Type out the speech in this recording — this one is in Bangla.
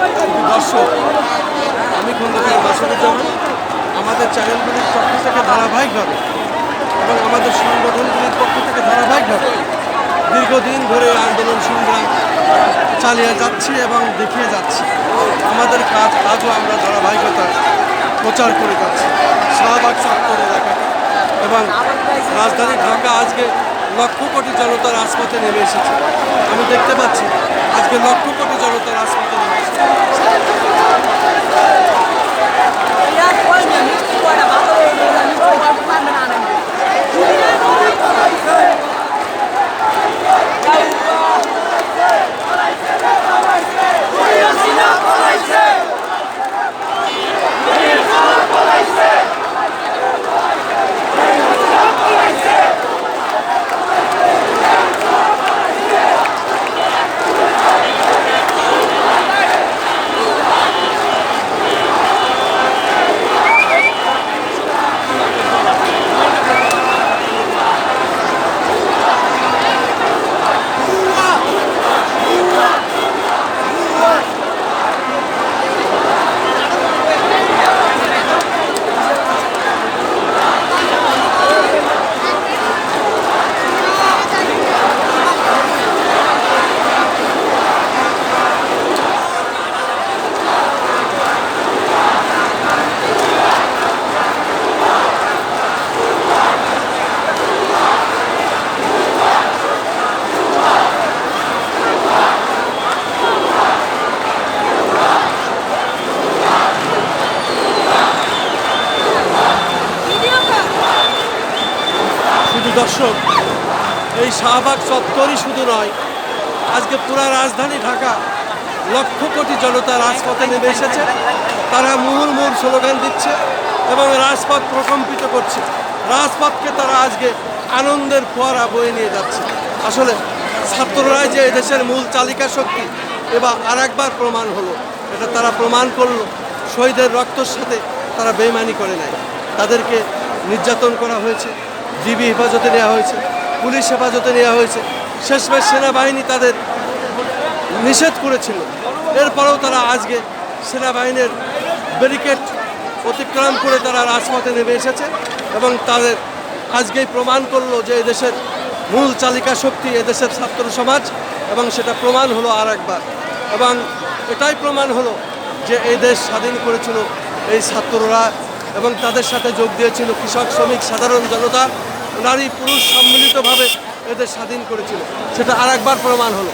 দর্শক, আমি খন্দকার জন্য আমাদের চ্যানেলগুলির পক্ষ থেকে ধারাবাহিকভাবে এবং আমাদের সংগঠনগুলির পক্ষ থেকে ধারাবাহিকভাবে দীর্ঘদিন ধরে আন্দোলন সংগ্রাম চালিয়ে যাচ্ছি এবং দেখিয়ে যাচ্ছি। আমাদের কাজ আজও আমরা ধারাবাহিকতা প্রচার করে যাচ্ছি। শাহবাগ চত্বর এলাকাকে এবং রাজধানী ঢাকা আজকে লক্ষ কোটি জনতা রাজপথে নেমে এসেছে। আমি দেখতে পাচ্ছি, আজকে লক্ষ কোটি জনতা রাজপথে নেমে এসেছে। দর্শক, এই শাহবাগ চত্বরই শুধু নয়, আজকে পুরা রাজধানী ঢাকা লক্ষ কোটি জনতা রাজপথে নেমে এসেছে। তারা মুহুর্মুহুর স্লোগান দিচ্ছে এবং রাজপথ প্রকম্পিত করছে। রাজপথকে তারা আজকে আনন্দের ফোয়ারা বয়ে নিয়ে যাচ্ছে। আসলে ছাত্ররাই যে দেশের মূল চালিকা শক্তি, এবার আর একবার প্রমাণ হলো। এটা তারা প্রমাণ করল, শহীদের রক্তর সাথে তারা বেইমানি করে নেয় তাদেরকে নির্যাতন করা হয়েছে। ডিবি হেফাজতে নেওয়া হয়েছে, পুলিশ হেফাজতে নেওয়া হয়েছে। শেষমেশ সেনাবাহিনী তাদের নিষেধ করেছিল। এরপরেও তারা আজকে সেনাবাহিনীর ব্যারিকেড অতিক্রম করে তারা রাজপথে নেমে এসেছে এবং তাদের আজকেই প্রমাণ করল যে এদেশের মূল চালিকা শক্তি এদেশের ছাত্র সমাজ এবং সেটা প্রমাণ হলো আর একবার এবং এটাই প্রমাণ হলো যে এই দেশ স্বাধীন করেছিল এই ছাত্ররা এবং তাদের সাথে যোগ দিয়েছিল কৃষক, শ্রমিক, সাধারণ জনতা নারী পুরুষ সম্মিলিতভাবে এদের স্বাধীন করেছিল। সেটা আর একবার প্রমাণ হলো।